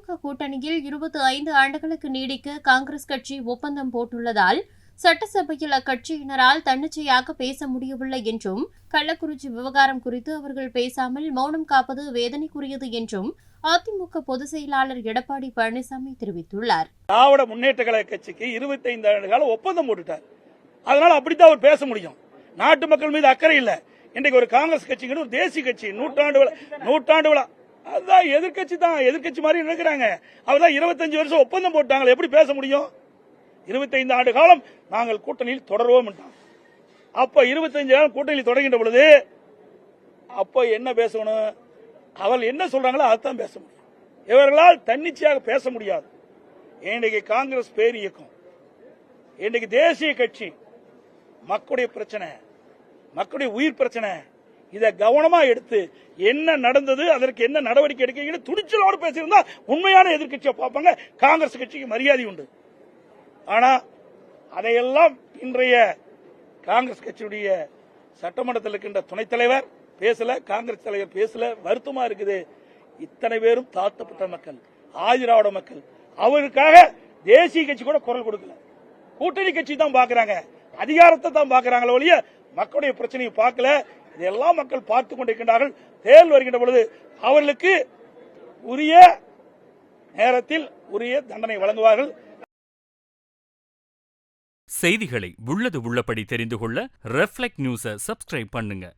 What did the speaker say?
திமுக கூட்டணியில் இருபத்தி ஐந்து ஆண்டுகளுக்கு நீடிக்க காங்கிரஸ் கட்சி ஒப்பந்தம் போட்டுள்ளதால் சட்டசபையில் அக்கட்சியினரால் தன்னிச்சையாக பேச முடியவில்லை என்றும் கள்ளக்குறிச்சி விவகாரம் குறித்து அவர்கள் பேசாமல் மௌனம் காப்பது வேதனைக்குரியது என்றும் அதிமுக பொதுச் செயலாளர் எடப்பாடி பழனிசாமி தெரிவித்துள்ளார். திராவிட முன்னேற்ற கழக கட்சிக்கு 25 ஆண்டு கால ஒப்பந்தம் போட்டுட்டார். அதனால அப்படித்தான் அவர் பேச முடியும். நாட்டு மக்கள் மீது அக்கறை இல்லை. இன்றைக்கு ஒரு காங்கிரஸ் கட்சிங்கிறது ஒரு தேசிய கட்சி. நூற்றாண்டு விழா நூற்றாண்டு விழா. அதுதான் எதிர்க்கட்சி தான் எதிர்க்கட்சி மாதிரி நினைக்கிறாங்க. அவர் தான் இருபத்தஞ்சு வருஷம் ஒப்பந்தம் போட்டாங்க எப்படி பேச முடியும்? 25 ஆண்டு காலம் நாங்கள் கூட்டணியில் தொடர்வோம் அப்ப 25 ஆண்டு கூட்டணியில் தொடங்கின்ற பொழுது அப்ப என்ன பேசணும்? அவள் என்ன சொல்றாங்களோ அதைத்தான் பேச முடியும். இவர்களால் தன்னிச்சையாக பேச முடியாது. இன்றைக்கு காங்கிரஸ் பேர் இயக்கம். இன்றைக்கு தேசிய கட்சி மக்களுடைய பிரச்சனை மக்களுடைய உயிர் பிரச்சனை இதை கவனமா எடுத்து என்ன நடந்தது அதற்கு என்ன நடவடிக்கை எடுக்கிறீங்கன்னு துணிச்சலோடு பேசியிருந்தா உண்மையான எதிர்க்கட்சியை பார்ப்பாங்க காங்கிரஸ் கட்சிக்கு மரியாதை உண்டு. ஆனா அதையெல்லாம் இன்றைய காங்கிரஸ் கட்சியுடைய சட்டமன்றத்தில் இருக்கின்ற துணைத் தலைவர் பேசல காங்கிரஸ் தலைவர் பேசல வருத்தமா இருக்குது. இத்தனை பேரும் தாழ்த்தப்பட்ட மக்கள் ஆதிராவிட மக்கள். அவருக்காக தேசிய கட்சி கூட குரல் கொடுக்கல. கூட்டணி கட்சி தான் பாக்குறாங்க அதிகாரத்தை தான் பாக்குறாங்களே ஒழிய மக்களுடைய பிரச்சனையை பார்க்கல. இதெல்லாம் மக்கள் பார்த்து கொண்டிருக்கின்றார்கள். தேர்தல் வருகின்ற பொழுது அவர்களுக்கு உரிய நேரத்தில் உரிய தண்டனை வழங்குவார்கள். செய்திகளை உள்ளது உள்ளபடி தெரிந்து கொள்ள ரெஃப்ளெக்ட் நியூஸை சப்ஸ்கிரைப் பண்ணுங்க.